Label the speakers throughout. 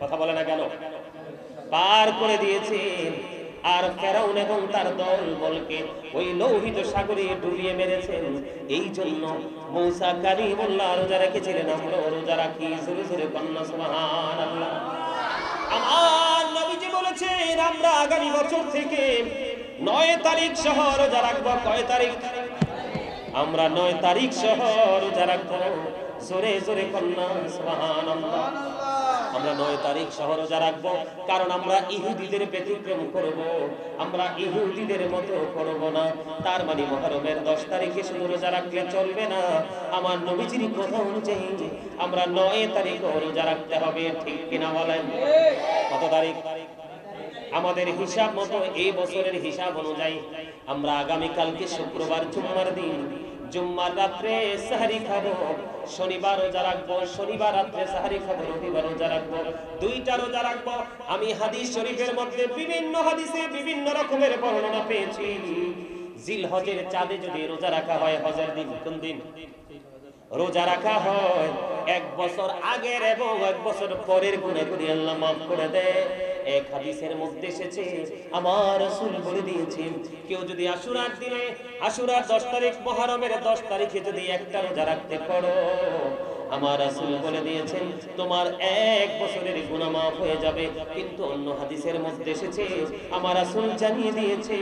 Speaker 1: কথা বলে না কেন? পার করে দিয়েছেন আর ফেরাউন এবং তার দল বলকে ওই লোহিত সাগরে ডুবিয়ে মেরেছেন। এই জন্য মৌসা কালিমুল্লাহ রোজা রেখেছিলেন। আমরা রোজা রাখি সুরে সুরে কন্যা, সুবহানাল্লাহ। আমার নবীজি বলেছেন, আমরা আগামী বছর থেকে নয় তারিখ সহ রোজা রাখব। কয় তারিখ? আমরা নয় তারিখ সহ রোজা রাখব। জোরে জোরে কন্যা, সুবহানাল্লাহ। আমরা নয় তারিখ সহ রোজা রাখব, কারণ আমরা ইহুদিদের ব্যতিক্রম করব। আমরা ইহুদিদের মতো করব না। তার মানে মহরমের দশ তারিখে শুধু রোজা রাখলে চলবে না। আমার নবীজির কথা অনুযায়ী আমরা নয় তারিখ রোজা রাখতে হবে, ঠিক কিনা বলেন? কত তারিখ? আমাদের হিসাব মতো এই বছরের হিসাব অনুযায়ী আমরা আগামীকালকে শুক্রবার, জুম্মার দিন জুম্মার রাত্রে সাহারি খাব, শনিবার রোজা রাখব, শনিবার রাত্রে সাহারি খাব, রবিবার রোজা রাখব, দুইটা রোজা রাখব। আমি হাদিস শরীফের মধ্যে বিভিন্ন হাদিসে বিভিন্ন রকমের বর্ণনা পেয়েছি। জিল হজের চাঁদে যদি রোজা রাখা হয়, হজের দিন কোন দিন? রোজা রাখা হয়, এক বছর আগের এবং এক বছর পরের গুণে গুণে আল্লাহ মাফ করে দেয়। এক হাদিসের মধ্যে এসেছে, আমার রাসূল বলে দিয়েছেন, কেউ যদি আশুরার দিনে, আশুরার দশ তারিখ মহরমের দশ তারিখে যদি একটা রোজা রাখতে পারো, আমার রাসূল বলে দিয়েছেন, তোমার এক বছরের গুনাহ মাফ হয়ে যাবে। কিন্তু অন্য হাদিসের মধ্যে এসেছে, আমার রাসূল জানিয়ে দিয়েছে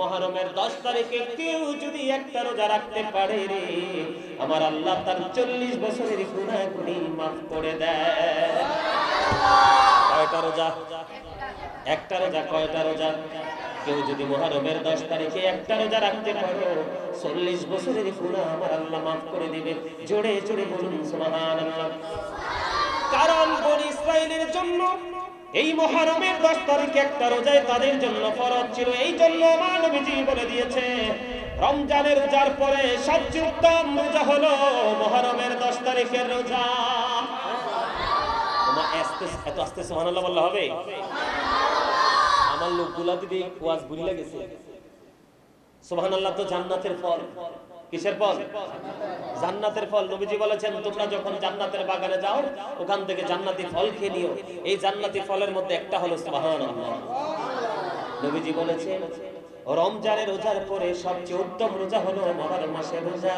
Speaker 1: মহরমের দশ তারিখে কেউ যদি একটা রোজা রাখতে পারে রে, আমার আল্লাহ তার চল্লিশ বছরের গুণাগুলি মাফ করে দেয়। কয়টা রোজা? একটা রোজা, কয়টা রোজা? কেউ যদি মহরমের দশ তারিখে একটা রোজা রাখতে পারো, চল্লিশ বছরের গুণা আমার আল্লাহ মাফ করে দিবে জোরে জোরে বলুন, সুবহানাল্লাহ। কারণ বনি ইসরায়েলের জন্য এই মহারমের দশ তারিখে একটা রোজায় তাদের জন্য ফরজ ছিল। এই জন্য আমার নবীজি বলে দিয়েছে, রমজানের রোজার পরে সবচেয়ে উত্তম রোজা হলো মহরমের দশ তারিখের রোজা। এত আস্তে বললে হবে? আমার লোকগুলা দিদি তো জান্নাতের ফল। কিসের ফল? জান্নাতের ফল। নবীজি বলেছেন, তোমরা যখন জান্নাতের বাগানে যাও, ওখান থেকে জান্নাতি ফল খেয়ে নিও। এই জান্নাতি ফলের মধ্যে একটা হলো নবীজি বলেছেন, রমজানের রোজার পরে সবচেয়ে উত্তম রোজা হলো মহরম মাসের রোজা।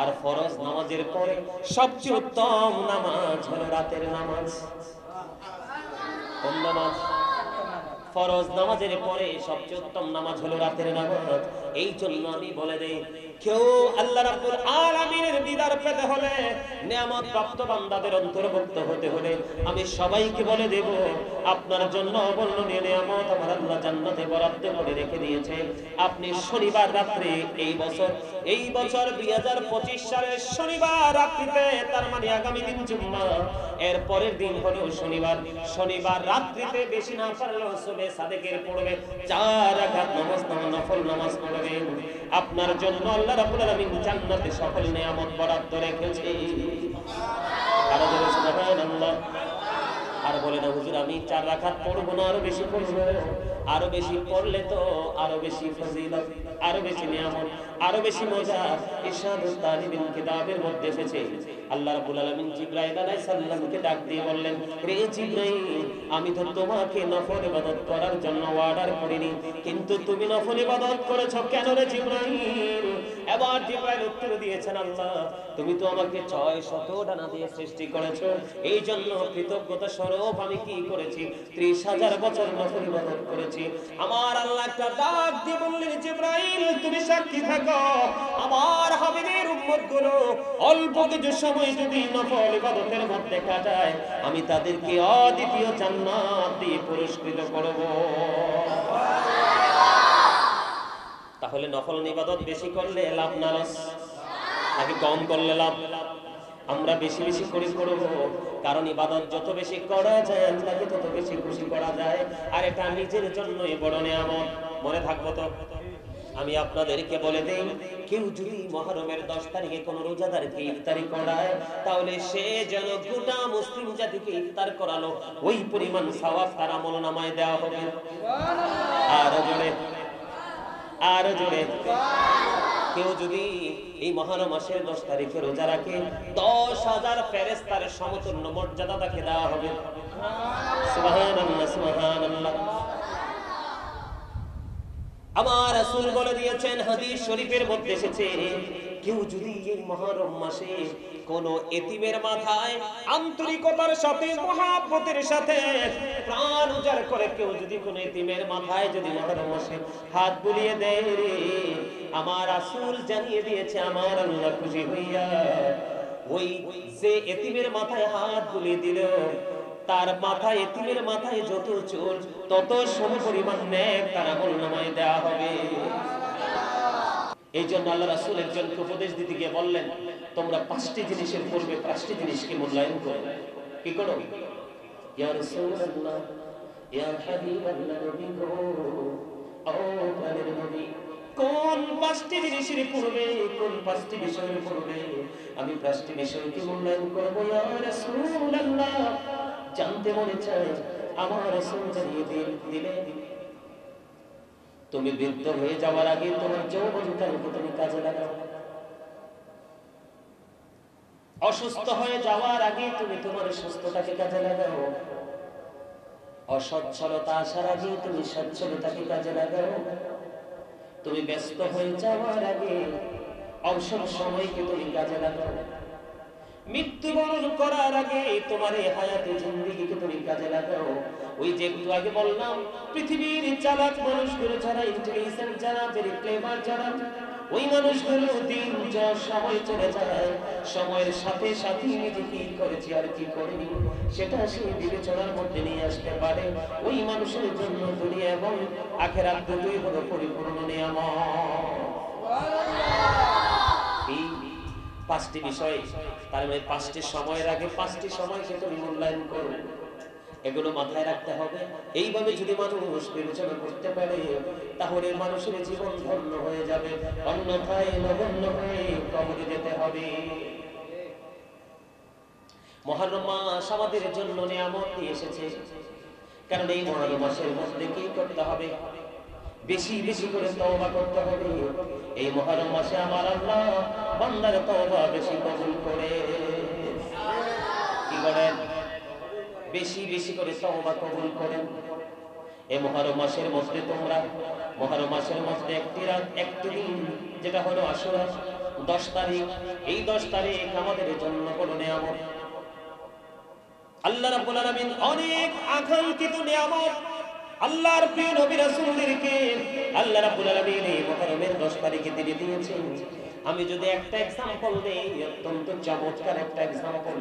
Speaker 1: আর ফরজ নামাজের পরে সবচেয়ে উত্তম নামাজ হলো রাতের নামাজ। নামাজ? ফরজ নামাজের পরে সবচেয়ে উত্তম নামাজ হলো রাতের নামাজ। এই জন্য আমি বলে দেই কেউ আল্লাহ রাব্বুল আলামিনের দিদার পেতে হলে নিয়ামত প্রাপ্ত বান্দাদের অন্তর্ভুক্ত হতে হলে আমি সবাইকে বলে দেব, আপনার জন্য অবর্ণনীয় নিয়ামত আমার আল্লাহ জান্নাতে বরাদ্দ করে রেখে দিয়েছে। আপনি শনিবার রাত্রে এই বছর এই বছর দুই হাজার পঁচিশ সালের শনিবার রাত্রিতে, তার মানে আগামী দিন জুম্মা, এর পরের দিন হলো শনিবার। শনিবার রাত্রিতে বেশি না পারলেও সাদেকের পড়বে, চার রাকাত নফল নামাজ পড়বে। আপনার জন্য আল্লাহ রাব্বুল আলামিন জান্নাতে সকল নিয়ামত বরাদ্দ রেখেছে। আরও জোরে সুবহানাল্লাহ। আর বলে না, হুজুর, আমি চার পড়ব না, আরও বেশি আরও বেশি পড়লে তো আরও বেশি ফজিলত, আরও বেশি নিয়ামত, আরও বেশি মজা। ইরশাদুত তালিবিন কিতাবের মধ্যে এসেছে। আল্লাহ রাব্বুল আলামিন আলাইহিস সালামকে ডাক দিয়ে বললেন রে আমি তো তোমাকে নফল ইবাদত করার জন্য অর্ডার করিনি, কিন্তু তুমি নফল ইবাদত করেছ কেন রে জিবরাইল? এবার জিবরাইল উত্তর দিয়েছেন, আল্লাহ, তুমি তো আমাকে ছয় শত ডানা দিয়ে সৃষ্টি করেছ। এই জন্য কৃতজ্ঞতা স্বরূপ আমি কি করেছি? ত্রিশ হাজার বছর নফল ইবাদত করেছি। আমার আল্লাহ একটা ডাক দিয়ে বললেন, জিবরাইল, তুমি সাক্ষী থাকো। আমার হাবিবের উম্মতগুলো অল্প কিছু সময় যদি নফল ইবাদতের মধ্যে কাটায় আমি তাদেরকে অদ্বিতীয় জান্নাত দিয়ে পুরস্কৃত করব। তাহলে নফল ইবাদত বেশি করলে লাভ না লস? নাকি কম করলে লাভ। আমরা বেশি বেশি করে করব, কারণ ইবাদত যত বেশি করা যায়, আল্লাহকে তত বেশি খুশি করা যায়, আর এটা নিজের জন্যই বড় নিয়ামত। মনে থাকব তো? আমি আপনাদেরকে বলে দেই, কেউ যদি মহরমের দশ তারিখে কোন রোজাদারকে ইফতারি করায়, তাহলে সে যেন গোটা মুসলিম জাতিকে ইফতার করালো। ওই পরিমাণ সওয়াব তার আমল নামায় দেওয়া হবে। আর জোরে। আর জোরে কেউ যদি এই মহান মাসের দশ তারিখে রোজা রাখে, দশ হাজার ফেরেস্তার সমতুল্য মর্যাদা তাকে দেওয়া হবে। আমার রাসূল বলে দিয়েছেন, হাদিস শরীফের মধ্যে এসেছে কেউ যদি এই মহরম মাসে কোন এতিমের মাথায় আন্তরিকতার সাথে, মহাব্বতের সাথে প্রাণ উজাড় করে, কেউ যদি কোন এতিমের মাথায় যদি মহরম মাসে হাত বুলিয়ে দেয় রে, আমার রাসূল জানিয়ে দিয়েছে, আমার আল্লাহ খুশি হইয়া ওই যে এতিমের মাথায় হাত বুলিয়ে দিল, তার মাথায়, এতিমের মাথায় যত চোর, তত সম পরিমাণ ন্যাক তারা নামায় দেওয়া হবে। এই জন্য আল্লাহ রাসুল একজনকে উপদেশ দিতে গিয়ে বললেন, তোমরা পাঁচটি জিনিসের পূর্বে পাঁচটি জিনিসকে মূল্যায়ন করো। কি করো? কোন পাঁচটি জিনিসের পূর্বে, কোন পাঁচটি বিষয়ের পূর্বে আমি পাঁচটি বিষয়কে মূল্যায়ন করব? জানতে মনে চায়, আমার রাসূল জানিয়ে দিল- তুমি বৃদ্ধ হয়ে যাওয়ার আগে তোমার যৌবনকালকে তুমি কাজে লাগাও। অসুস্থ হয়ে যাওয়ার আগে তুমি তোমার সুস্থতাকে কাজে লাগাও। অসচ্ছলতা আসার আগে তুমি সচ্ছলতাকে কাজে লাগাও। তুমি ব্যস্ত হয়ে যাওয়ার আগে অবসর সময়কে তুমি কাজে লাগাও। মৃত্যুবরণ করার আগে তোমার এই হায়াতে জিন্দিগিকে তুমি কাজে লাগাও। ওই যে একটু আগে বললাম, পৃথিবীর চালাক মানুষগুলো যারা ইন্টেলিজেন্ট যারা ভেরি ক্লেভার যারা ওই মানুষগুলো দিন যা সময় চলে যায়, সময়ের সাথে সাথে নিজে কি করেছি আর কি করেনি, সেটা সে বিবেচনার মধ্যে নিয়ে আসতে পারে। ওই মানুষের জন্য দুনিয়া এবং আখেরাত দুটোই হলো পরিপূর্ণ নিয়ামত এই পাঁচটি বিষয়, তার মানে পাঁচটি সময়ের আগে পাঁচটি সময়কে তুমি মূল্যায়ন করো এগুলো মাথায় রাখতে হবে। এইভাবে যদি মানুষ বিবেচনা করতে পারে, তাহলে মানুষের জীবন ধন্য হয়ে যাবে। অন্যথায় নগণ্য হয়ে কবরে যেতে হবে। মহরম মাস আমাদের জন্য নিয়ামত নিয়ে এসেছে। কারণ এই মহরম মাসের মধ্যে কি করতে হবে? বেশি বেশি করে তওবা করতে হবে। এই মহরম মাসে আমার আল্লাহ বান্দার তওবা বেশি কবুল করে। কি করেন বেশি বেশি করে তওবা কবুল করেন। এই মহরম মাসের মধ্যে তোমরা, মহরম মাসের মধ্যে একটি রাত, একটি দিন, যেটা হলো আশুরা, দশ তারিখ, এই দশ তারিখ আমাদের জন্য কোনো নিয়ামত। আল্লাহ রাব্বুল আলামিন অনেক আকাঙ্ক্ষিত নিয়ামত আল্লাহর প্রিয় নবী রাসূলদেরকে আল্লাহ রাব্বুল আলামিন এই মুহররমের 10 তারিখে তিনি দিয়েছেন। আমি যদি একটা এক্সাম্পল দেই অত্যন্ত চমৎকার একটা এক্সাম্পল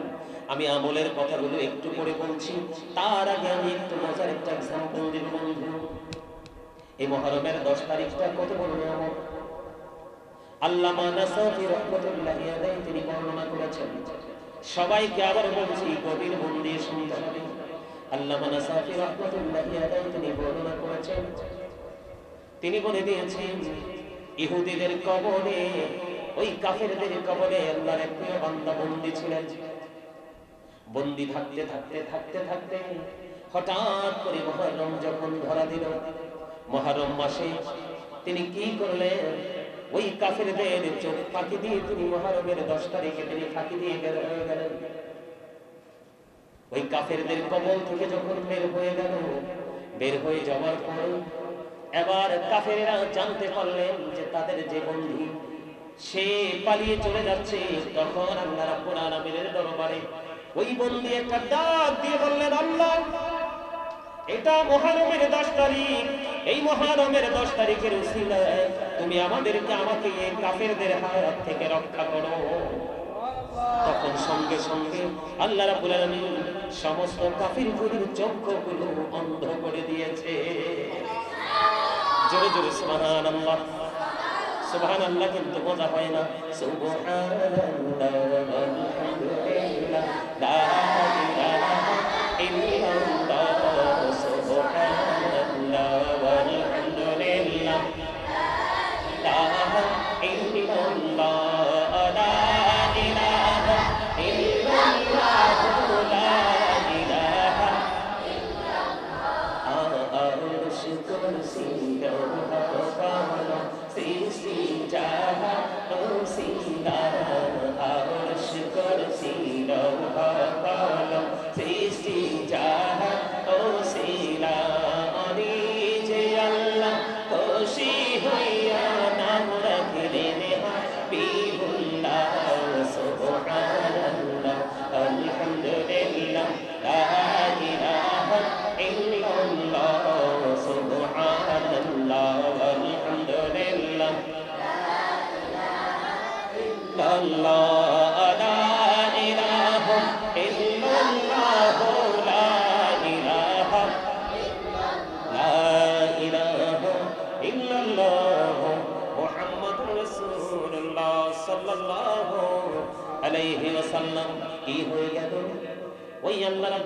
Speaker 1: আমি আমলের কথাগুলো একটু করে বলছি। তার আগে আমি একটু মজার একটা এক্সাম্পল দেব বন্ধু। এই মুহররমের 10 তারিখটা কত বড় নিয়ামত? আল্লামা নাসাফি রাহমাতুল্লাহি আলাইহি তিনি বর্ণনা করেছেন। সবাইকে আবার বলছি, গভীর মন দিয়ে শুনতে হবে। তিনি বলে দিয়েছেন, ইহুদিদের কবরে, ওই কাফেরদের কবরে আল্লাহর এক প্রিয় বান্দা বন্দী ছিলেন। বন্দী থাকতে থাকতে থাকতে থাকতে হঠাৎ করে মহরম যখন ধরা দিল, মহরম মাসে তিনি কি করলেন? ওই কাফেরদের চোখ ফাঁকি দিয়ে তিনি মহরমের দশ তারিখে তিনি ফাঁকি দিয়ে বের হয়ে গেলেন। ওই কাফেরদের কবল থেকে যখন বের হয়ে গেল, বের হয়ে যাওয়ার পর এবার কাফেরেরা জানতে পারলেন যে তাদের যে বন্ধু, সে পালিয়ে চলে যাচ্ছে। তখন আল্লাহ রাব্বুল আলামিনের দরবারে ওই বন্দি একটা ডাক দিয়ে বললেন, আল্লাহ, এটা মহারমের দশ তারিখ। এই মহারমের দশ তারিখের উসিলায় তুমি আমাদেরকে আমাকে এই কাফেরদের হাত থেকে রক্ষা করো। তখন সঙ্গে সঙ্গে আল্লাহ রাব্বুল আলামিন সমস্ত কাফির গুলির চক্ষুগুলো অন্ধ করে দিয়েছে। জোরে জোরে, সুবহানাল্লাহ। সুবহানাল্লাহ কিন্তু মজা হয় না। সুবহানাল্লাহ আল্লাহ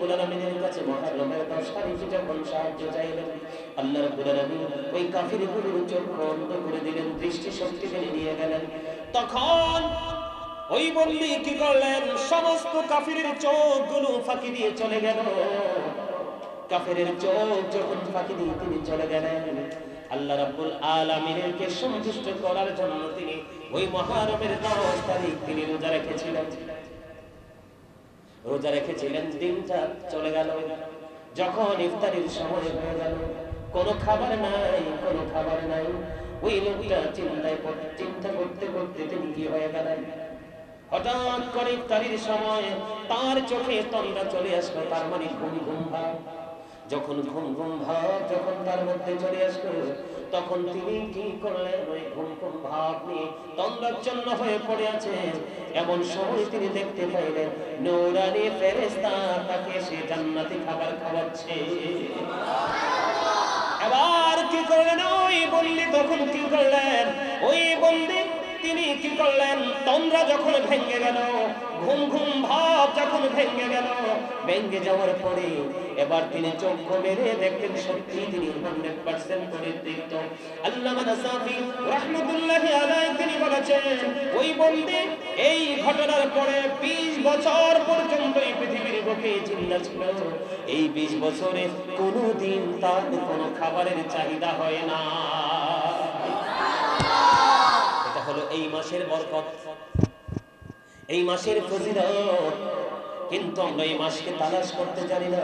Speaker 1: রাব্বুল আলামিনের কাছে মুহাররমের 10 যখন সাহায্য চাইলেন। আল্লাহ রাব্বুল আলামিন ওই কাফিরগুলোর চোখ বন্ধ ফাঁকি দিয়ে চলে গেল। কাফেরের চোখ যখন ফাঁকি দিয়ে তিনি চলে গেলেন, আল্লাহ রাব্বুল আলামিনকে সন্তুষ্ট করার জন্য তিনি ওই মহারমের 10 তারিখ তিনি রোজা রেখেছিলেন। রোজা রেখেছিলেন, দিনটা চলে গেল। যখন ইফতারির সময় হয়ে গেল, কোনো খাবার নাই, কোনো খাবার নাই। ওই লোকটা চিন্তায় চিন্তা করতে করতে তিনি কি হয়ে গেলেন? হঠাৎ করে ইফতারির সময় তার চোখে তন্দ্রা চলে আসলো, তার মানে ঘুম ঘুম ভাব। যখন ঘুম ঘুম ভাব যখন তার মধ্যে চলে আসলো তখন তিনি কি করলেন? ওই ঘুম ঘুম ভাব নিয়ে তন্দ্রাচ্ছন্ন হয়ে পড়ে আছে এমন সময় তিনি দেখতে পাইলেন, নৌরানি ফেরেস্তা তাকে সে জান্নাতি খাবার খাওয়াচ্ছে। এবার কি করলেন? ওই বললি তখন কি করলেন? ওই বন্দি তিনি কি করলেন? তন্দ্রা যখন ভেঙে গেল ঘুম ঘুম ভাব যখন ভেঙে গেল, ভেঙে যাওয়ার পরে এবার তিনি চোখ মেরে দেখলেন সত্যি তিনি হান্ড্রেড পার্সেন্ট করে দিত আল্লাহ রহমতুল্লাহি আলাই তিনি বলেছেন, ওই বন্দি এই ঘটনার পরে বিশ বছর পর্যন্ত এই পৃথিবীর বুকে জিন্দা ছিল। এই বিশ বছরে কোনোদিন তার কোনো খাবারের চাহিদা হয় না। এটা হলো এই মাসের বরকত। এই মাসের ফজিলত। কিন্তু আমরা এই মাসকে তালাশ করতে জানি না,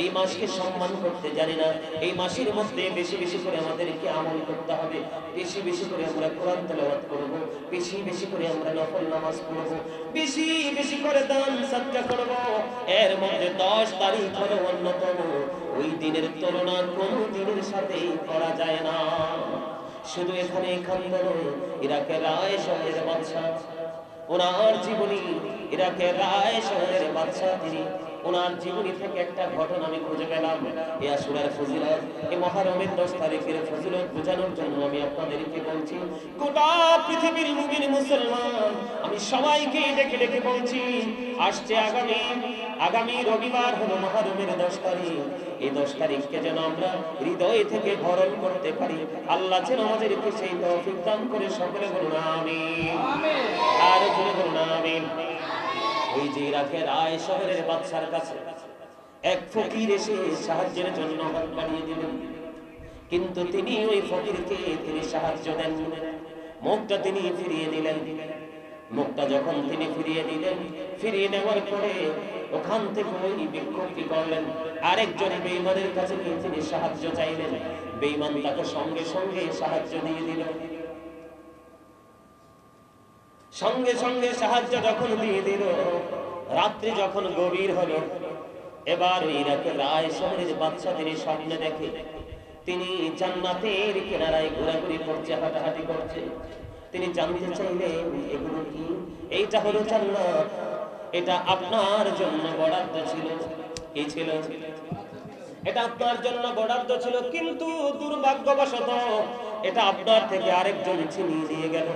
Speaker 1: এই মাসকে সম্মান করতে জানি না। এই মাসের মধ্যে বেশি বেশি করে আমাদেরকে আমল করতে হবে। বেশি বেশি করে আমরা কোরআন তেলাওয়াত করব, বেশি বেশি করে আমরা নফল নামাজ পড়ব, বেশি বেশি করে দান সদকা করব। এর মধ্যে 10 তারিখ হলো অন্যতম। ওই দিনের তুলনা কোনো দিনের সাথে করা যায় না। শুধু এখানে এখানে নয়, ইরাকের রায় শহরের বাদশা ওনার জীবনী ইরাকের রায় শহরের বাদশাহ তিনি ওনার জীবনী থেকে একটা ঘটনা আমি খুঁজে পেলাম। এ আসুরার ফজিলত, এ মহারমের দশ তারিখের ফজিলত বোঝানোর জন্য আমি আপনাদেরকে বলছি, গোটা পৃথিবীর মুমিন মুসলমান, আমি সবাইকে ডেকে ডেকে বলছি, আসছে আগামী আগামী রবিবার হলো মহারমের দশ তারিখ। এই দশ তারিখকে যেন আমরা হৃদয় থেকে ভরণ করতে পারি। আল্লাহ যেন আমাদেরকে সেই তৌফিক দান করে সকলে বলুন, আমিন। আর বলুন, আমিন। ওই যে ইরাকের আয় শহরের বাদশার কাছে, এক ফকির এসে সাহায্যের জন্য বাড়িয়ে দিলেন। কিন্তু তিনি ওই ফকিরকে তিনি সাহায্য দেন। মুখটা তিনি ফিরিয়ে দিলেন। মুখটা যখন তিনি ফিরিয়ে দিলেন, ফিরিয়ে নেওয়ার পরে ওখান থেকে ওই বিক্ষোভ কি করলেন। আরেকজন বেইমানের কাছে গিয়ে তিনি সাহায্য চাইলেন। বেইমান তাকে সঙ্গে সঙ্গে সাহায্য দিয়ে দিল। সঙ্গে সঙ্গে সাহায্য যখন দিয়ে দিল, রাত্রি যখন গভীর হলো, এবার ইরাকের রায় শহরের বাচ্চা তিনি স্বপ্নে দেখে, তিনি জান্নাতের কিনারায় ঘোরাঘুরি করছে, হাঁটাহাঁটি করছে। তিনি জানতে চাইলেন, এগুলো কি? এইটা হলো জান্নাত। এটা আপনার জন্য বরাদ্দ ছিল। কি ছিল? এটা আপনার জন্য বরাদ্দ ছিল, কিন্তু দুর্ভাগ্যবশত এটা আপনার থেকে আরেকজন ছিনিয়ে নিয়ে গেল।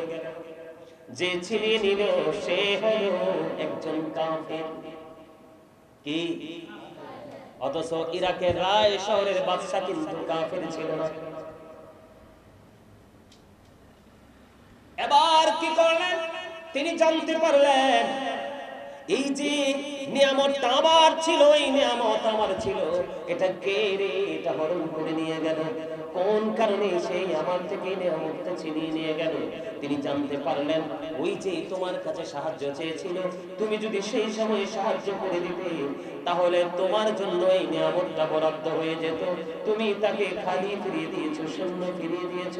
Speaker 1: যে ছিনিয়ে নিল সে হলো একজন কাফের। কি? অথচ ইরাকের রায় শহরের বাদশা কিন্তু কাফের ছিল না। এবার কি করলেন? তিনি জানতে পারলেন, এই যে আমার ছিল, এই নিয়ামত আমার ছিল। এটা কে রে? এটা হরণ করে নিয়ে গেল। কোন কারণে সেই আমার থেকে নিয়ামতটা ছিনিয়ে নিয়ে গেল? তিনি জানতে পারলেন, ওই যে তোমার কাছে সাহায্য চেয়েছিল, তুমি যদি সেই সময় সাহায্য করে দিতে, তাহলে তোমার জন্য এই নিয়ামতটা বরাদ্দ হয়ে যেত। তুমি তাকে খালি ফিরিয়ে দিয়েছ, শূন্য ফিরিয়ে দিয়েছ।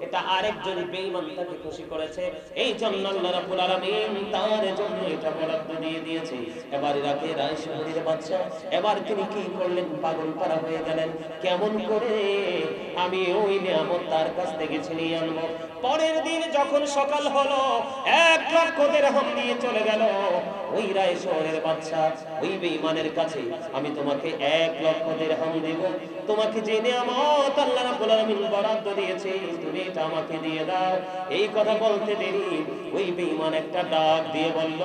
Speaker 1: এটা আরেকজন বেঈমান তাকে খুশি করেছে। এই জন্য আল্লাহ রাব্বুল আলামিন তার জন্য এটা বরাদ্দ দিয়ে দিয়েছে। এবার ইরাকে রায় শহরের বাদশা এবার তিনি কি করলেন? পাগল পারা হয়ে গেলেন। কেমন করে? আমি ওই নিয়ামত তার কাছ থেকে ছিনিয়ে আনব। পরের দিন যখন সকাল হলো, এক লক্ষ দেড়হাম নিয়ে চলে গেল। ওই রায় শহরের বাদশা ওই বেঈমানের কাছে আমি তোমাকে এক লক্ষ দেড়হাম দেব। তোমাকে যে নিয়ামত আল্লাহ রাব্বুল আলামিন বরাদ্দ দিয়েছে, তুমি এটা আমাকে দিয়ে দাও। এই কথা বলতে দেরি, ওই বেঈমান একটা ডাক দিয়ে বলল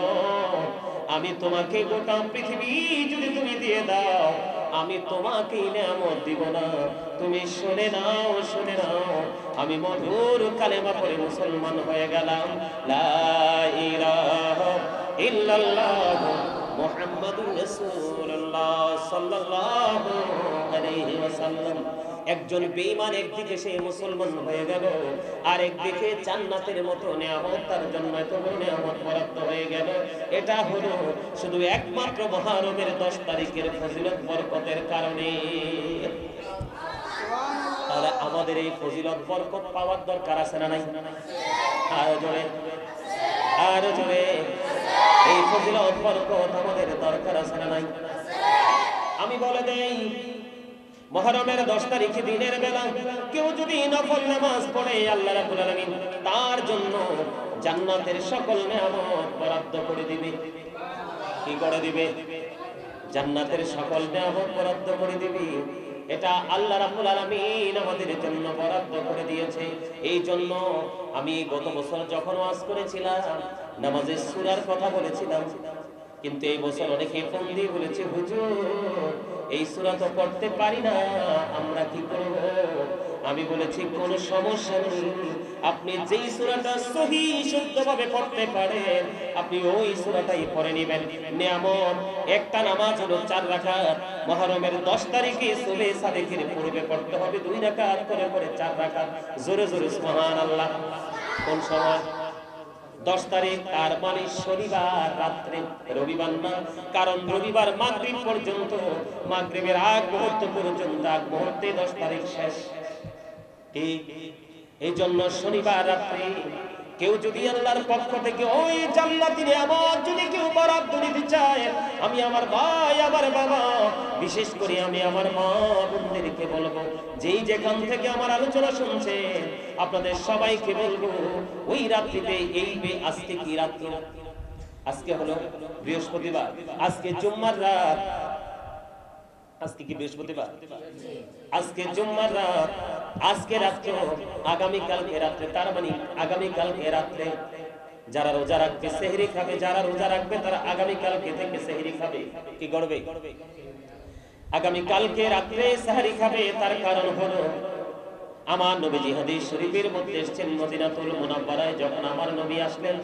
Speaker 1: আমি তোমাকে গোটা পৃথিবী যদি তুমি দিয়ে দাও, আমি তোমাকে নিয়ামত দিব না। তুমি শুনে নাও শুনে নাও, আমি মধুর কালেমা পড়ে মুসলমান হয়ে গেলাম। লা ইলাহা ইল্লাল্লাহ সাল্লাল্লাহু আলাইহি ওয়াসাল্লাম। একজন বেঈমান একদিকে সে মুসলমান হয়ে গেল আর একদিকে জান্নাতের মতো নিয়ামত তার জন্য এত বড় নিয়ামত বরাদ্দ হয়ে গেল। এটা হলো শুধু একমাত্র মহারমের দশ তারিখের ফজিলত বরকতের কারণে। তাহলে আমাদের এই ফজিলত বরকত পাওয়ার দরকার আছে না নাই? আরও জোরে। আরও জোরে। এই ফজিলত বরকত আমাদের দরকার আছে না নাই? আমি বলে দেই মহরমের দশ তারিখে দিনের বেলা কেউ যদি নফল নামাজ পড়ে, আল্লাহ রাব্বুল আলামিন তার জন্য জান্নাতের সকল নিয়ামত বরাদ্দ করে দিবে। কি করে দিবে? জান্নাতের সকল নিয়ামত বরাদ্দ করে দিবে। এটা আল্লাহ রাব্বুল আলামিন আমাদের জন্য বরাদ্দ করে দিয়েছে। এই জন্য আমি গত বছর যখন ওয়াজ করেছিলাম, নামাজের সুরার কথা বলেছিলাম, কিন্তু এই বছর অনেকে ফোন দিয়ে বলেছে, হুজুর এই সুরা তো পড়তে পারি না, আমরা কি করব? আমি বলেছি, কোন সমস্যা নেই। আপনি যেই সুরাটা সহি, শুদ্ধভাবে পড়তে পারেন, আপনি ওই সূরাটাই পড়ে নেবেন। নিয়ামত, একটা নামাজ হলো চার রাকাত। মুহররমের 10 তারিখে সুবে সাদেকের পূর্বে পড়তে হবে, দুই রাকাত করে করে চার রাকাত। জোরে জোরে, সুবহানাল্লাহ। কোন সময়? দশ তারিখ, তার মানে শনিবার রাত্রে, রবিবার না, কারণ রবিবার মাগরীব পর্যন্ত, মাগরীবের আগ মুহূর্ত পর্যন্ত, আগ মুহূর্তে দশ তারিখ শেষ। এই জন্য শনিবার রাত্রে কেউ যদি আল্লাহর পক্ষ থেকে ওই জান্নাতি নিয়ামত যদি কেউ বরাদ্দ দিতে চায় আমি আমার ভাই, আমার বাবা, বিশেষ করে আমি আমার মা বোনদেরকে বলব, যেই যেখান থেকে আমার আলোচনা শুনছে আপনাদের সবাইকে বলব, ওই রাত্রিতে এই আজকে কি রাত্রি? আজকে হলো বৃহস্পতিবার, আজকে জুম্মার রাত। আজকে কি বৃহস্পতিবার? আজকে জুম্মার রাত, আজকে রাত্র আগামী কালকে রাত্রে, তার মানে আগামী কালকে রাত্রে যারা রোজা রাখবে, সেহরি খাবে, যারা রোজা রাখবে, তারা আগামী কালকে থেকে সেহরি খাবে। কি গড়বে আগামী কালকে রাত্রে সেহরি খাবে, তার কারণ হলো আমার নবীজি হাদিস শরীফের মধ্যে এসেছেন মদিনাতুল মুনাব্বারায় যখন আমার নবী আসলেন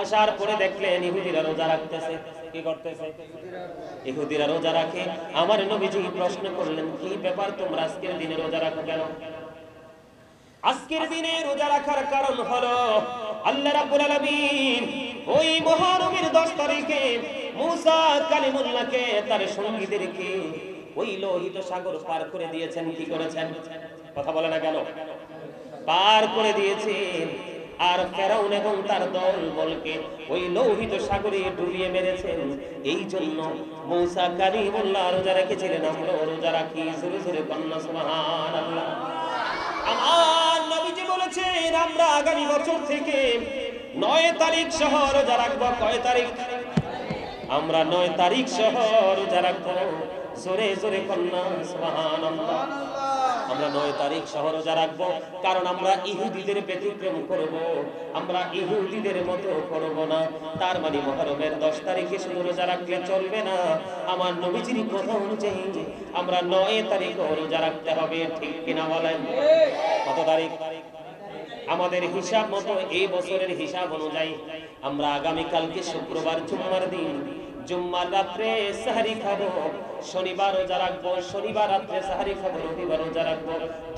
Speaker 1: আসার পরে দেখলেন ইহুদিরা রোজা রাখতেছে। কি করতেছে? ইহুদিরা রোজা রাখে। আমার নবীজি প্রশ্ন করলেন, কি ব্যাপার তোমরা আজকের দিনে রোজা রাখো কেন? আজকের দিনে রোজা রাখার কারণ হলো, আল্লাহ রাব্বুল আলামিন ওই মুহররমের 10 তারিখে মুসা কালিমুল্লাহকে তার সঙ্গীদেরকে ওই লোহিত সাগর পার করে দিয়েছেন। কি করেছেন? কথা বলে না কেন? পার করে দিয়েছেন। আর ফেরাউন এবং তার দল বলকে ওই লোহিত সাগরে ডুবিয়ে মেরেছেন। এই জন্য মৌসা কালিমুল্লাহ রোজা রেখেছিলেন, আমরা রোজা রাখি, জোরে জোরে কন্যা সুবহানাল্লাহ। আমার নবীজি বলেছেন, আমরা আগামী বছর থেকে নয় তারিখ সহ রোজা রাখব। কয় তারিখ? আমরা নয় তারিখ সহ রোজা রাখব। জোরে জোরে কন্যা সুবহানাল্লাহ। আমরা নয় তারিখ সহ রোজা রাখব, কারণ আমরা ইহুদিদের ব্যতিক্রম করব। আমরা ইহুদিদের মতো করব না। তার মানে মহরমের দশ তারিখে শুধু রোজা রাখলে চলবে না। আমার নবীজির কথা অনুযায়ী আমরা নয় তারিখ রোজা রাখতে হবে, ঠিক কিনা বলেন? কত তারিখ? আমাদের হিসাব মতো এই বছরের হিসাব অনুযায়ী আমরা আগামীকালকে শুক্রবার, জুম্মার দিন জুম্মার রাত্রে সাহারি খাব, শনিবার রোজা রাখব, শনিবার রাত্রে সাহারি খাব, রবিবার রোজা রাখব,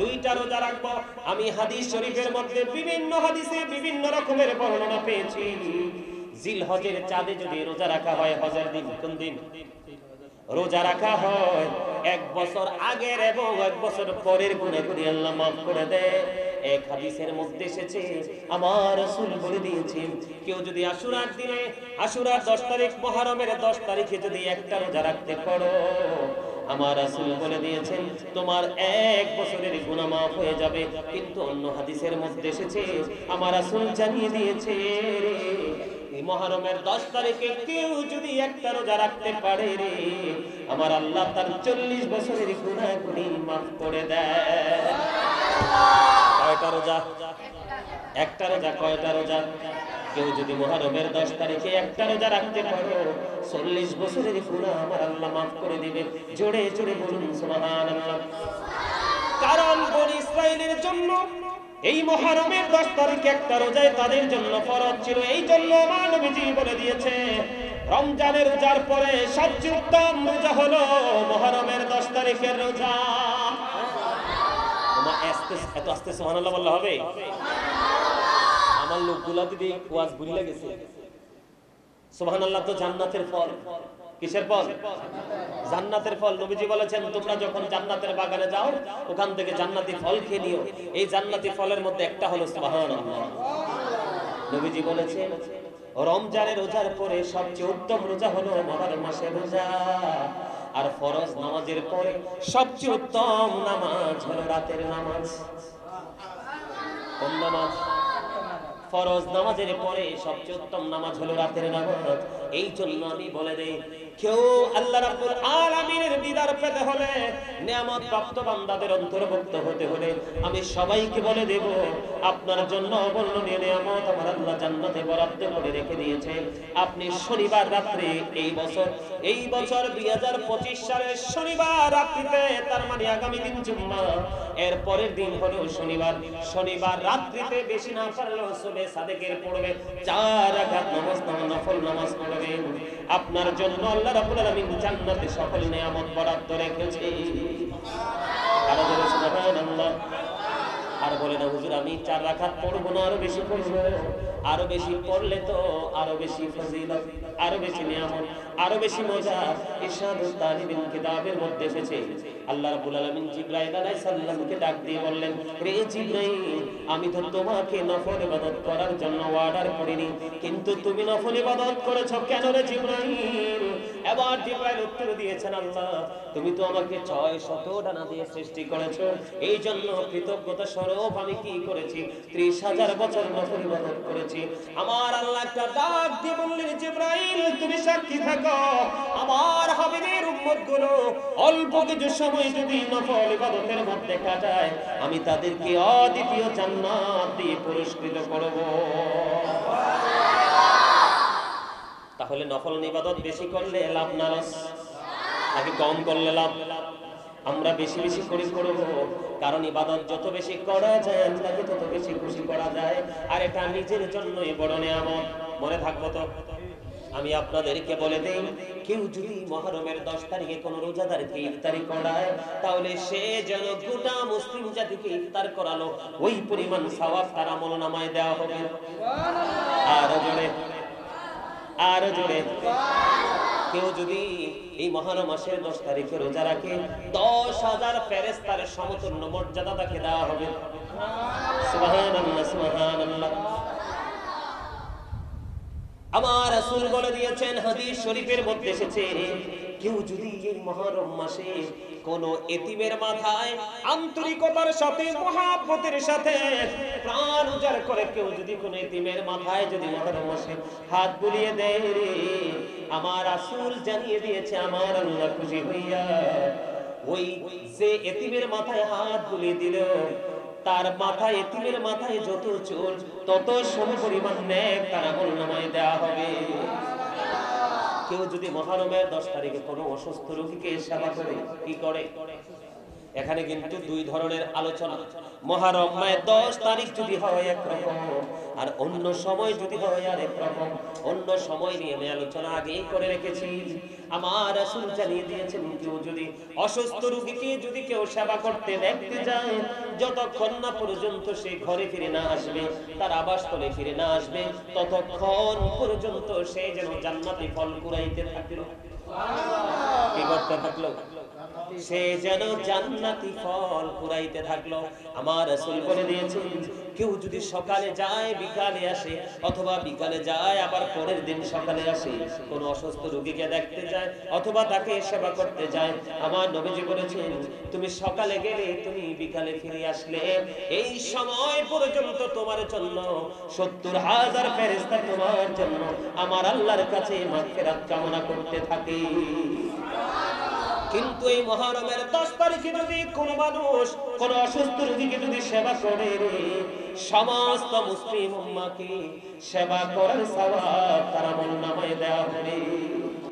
Speaker 1: দুইটা রোজা রাখব। আমি হাদিস শরীফের মধ্যে বিভিন্ন হাদিসে বিভিন্ন রকমের বর্ণনা পেয়েছি। জিল হজের চাঁদে যদি রোজা রাখা হয়, হজের দিন কোন দিন? রোজা রাখা হয়, এক বছর আগের এবং এক বছর পরের গুণে গুণে আল্লাহ মাফ করে দেয়। এক হাদিসের মধ্যে এসেছে, আমার রাসূল বলে দিয়েছেন কেউ যদি আশুরার দিনে, আশুরার দশ তারিখ মহরমের দশ তারিখে যদি একটা রোজা রাখতে পারো, আমার রাসূল বলে দিয়েছেন, তোমার এক বছরের গুনাহ মাফ হয়ে যাবে। কিন্তু অন্য হাদিসের মধ্যে এসেছে, আমার রাসূল জানিয়ে দিয়েছে মহরমের দশ তারিখে কেউ যদি একটা রোজা রাখতে পারে রে, আমার আল্লাহ তার চল্লিশ বছরের গুণাগুলি মাফ করে দেয়। কয়টা রোজা? একটা রোজা, কয়টা রোজা? কেউ যদি দশ তারিখে একটা রোজা রাখতে পারো, চল্লিশ বছরের আমার আল্লাহ মাফ করে দিবে। জোরে জোরে বলুন কারণ বনি ইসরায়েলের জন্য এই মহারমের দশ তারিখে একটা রোজায় তাদের জন্য ফরজ ছিল। এই জন্য আমার নবীজি বলে দিয়েছে, রমজানের রোজার পরে সবচেয়ে উত্তম রোজা হলো মহরমের দশ তারিখের রোজা। এত আস্তে বললে হবে? আমার লোকগুলা দিদি তো জান্নাতের ফল। কিসের ফল? জান্নাতের ফল। নবীজি বলেছেন, তোমরা যখন জান্নাতের বাগানে যাও, ওখান থেকে জান্নাতি ফল খেয়ে নিও। এই জান্নাতি ফলের মধ্যে একটা হলো নবীজি বলেছেন, রমজানের রোজার পরে সবচেয়ে উত্তম রোজা হলো মাসের রোজা। আর ফরজ নামাজের পরে সবচেয়ে উত্তম নামাজ হলো রাতের নামাজ। নামাজ? ফরজ নামাজের পরে সবচেয়ে উত্তম নামাজ হলো রাতের নামাজ। এই জন্য আমি বলে দেই, কেউ আল্লাহ রাব্বুল আলামিনের দিদার পেতে হলে নিয়ামত প্রাপ্ত বান্দাদের অন্তর্ভুক্ত হতে হলে আমি সবাইকে বলে দেব আপনার জন্য অবর্ণনীয় নিয়ামত আমার আল্লাহ জান্নাতে বরাদ্দ করে রেখে দিয়েছে। আপনি শনিবার রাত্রে এই বছর এই বছর 2025 সালের শনিবার রাত্রিতে, তার মানে আগামী দিন জুম্মা, এর পরের দিন হলো শনিবার। শনিবার রাত্রিতে বেশি না পারলেও সুবে সাদেকের পড়বে, চার রাকাত নামাজ নফল নামাজ পড়বে। আপনার জন্য আল্লাহ রাব্বুল আলামিন জান্নাতে সকল নিয়ামত বরাদ্দ রেখেছে। সুবহানাল্লাহ। আর বলে না হুজুর, আমি চার রাকাত পড়ব না, আরও বেশি পড়ব। আরও বেশি পড়লে তো আরও বেশি ফজিলত, আরও বেশি নিয়ামত, আরও বেশি মজা। ইরশাদুত তালিবিন কিতাবের মধ্যে এসেছে। আল্লাহ রাব্বুল আলামিন জিবরাইল আলাইহিস সালামকে ডাক দিয়ে বললেন রে জিবরাইল, আমি তো তোমাকে নফল ইবাদত করার জন্য অর্ডার করিনি, কিন্তু তুমি নফল ইবাদত করেছ কেন রে জিবরাইল? এবার জিবরাইল উত্তর দিয়েছেন, আল্লাহ, তুমি তো আমাকে ছয় শত ডানা দিয়ে সৃষ্টি করেছ। এই জন্য কৃতজ্ঞতা স্বরূপ আমি কি করেছি? ত্রিশ হাজার বছর নফল ইবাদত করেছি। আমার আল্লাহ একটা ডাক দিয়ে বললেন, জিবরাইল, তুমি সাক্ষী থাকো। আমার হাবিবের উম্মতগুলো অল্প কিছু সময় যদি নফল ইবাদতের মধ্যে কাটায়, আমি তাদেরকে অদ্বিতীয় জান্নাত দিয়ে পুরস্কৃত করব। তাহলে নফল ইবাদত বেশি করলে লাভ না লস নাকি কম করলে লাভ। আমরা বেশি বেশি করে করব, কারণ ইবাদত যত বেশি করা যায়, আল্লাহকে তত বেশি খুশি করা যায়, আর এটা নিজের জন্যই বড় নিয়ামত। মনে থাকব তো? আমি আপনাদেরকে বলে দেই, কেউ যদি মহরমের দশ তারিখে কোন রোজাদারকে ইফতারি করায়, তাহলে সে যেন গোটা মুসলিম জাতিকে ইফতার করালো। ওই পরিমাণ সওয়াব তার আমল নামায় দেওয়া হবে। আর জোরে আর জোরে কেউ যদি এই মহান মাসের দশ তারিখে রোজা রাখে, দশ হাজার ফেরেস্তার সমতুল্য মর্যাদা তাকে দেওয়া হবে। আমার রাসূল বলে দিয়েছেন, হাদিস শরীফের মধ্যে এসেছে, কেউ যদি এই মহরম মাসে কোন এতিমের মাথায়, আন্তরিকতার সাথে, মহাব্বতের সাথে প্রাণ উজাড় করে কেউ যদি কোন এতিমের মাথায় যদি মহরম মাসে হাত বুলিয়ে দেয় রে, আমার রাসূল জানিয়ে দিয়েছে, আমার আল্লাহ খুশি হইয়া ওই যে এতিমের মাথায় হাত বুলিয়ে দিল, তার মাথায়, এতিমের মাথায় যত চোর, তত সম পরিমাণ নেক তারা নামায় দেওয়া হবে। কেউ যদি মহারমের দশ তারিখে কোনো অসুস্থ রোগীকে সেবা করে কি করে? এখানে কিন্তু দুই ধরনের আলোচনা। মহারম মায়ের দশ তারিখ যদি হয় একরকম, আর অন্য সময় যদি হয় আর একরকম। অন্য সময় নিয়ে আমি আলোচনা আগেই করে রেখেছি। আমার রাসূল জানিয়ে দিয়েছেন, কেউ যদি অসুস্থ রোগীকে যদি কেউ সেবা করতে দেখতে যায়, যতক্ষণ না পর্যন্ত সে ঘরে ফিরে না আসবে, তার আবাসস্থলে ফিরে না আসবে, ততক্ষণ পর্যন্ত সে যেন জান্নাতি ফল কুড়াইতে থাকল। কি করতে থাকল? সে যেন জান্নাতি ফল কুড়াইতে থাকল। আমার রাসূল বলে দিয়েছেন, কেউ যদি সকালে যায়, বিকালে আসে, অথবা বিকালে যায়, আবার পরের দিন সকালে আসে, কোন অসুস্থ রোগীকে দেখতে যায়, অথবা তাকে সেবা করতে যায়। আমার নবীজি বলেছেন, তুমি সকালে গেলে তুমি বিকালে ফিরে আসলে, এই সময় পর্যন্ত তোমার জন্য, সত্তর হাজার ফেরেস্তা তোমার জন্য, আমার আল্লাহর কাছে মাগফিরাত কামনা করতে থাকে। কিন্তু এই মহরমের দশ তারিখে যদি কোনো মানুষ কোন অসুস্থ রোগীকে যদি সেবা করে সমস্ত মুসলিম সেবা করার সবাব তারা মন নামায় দেওয়া হবে।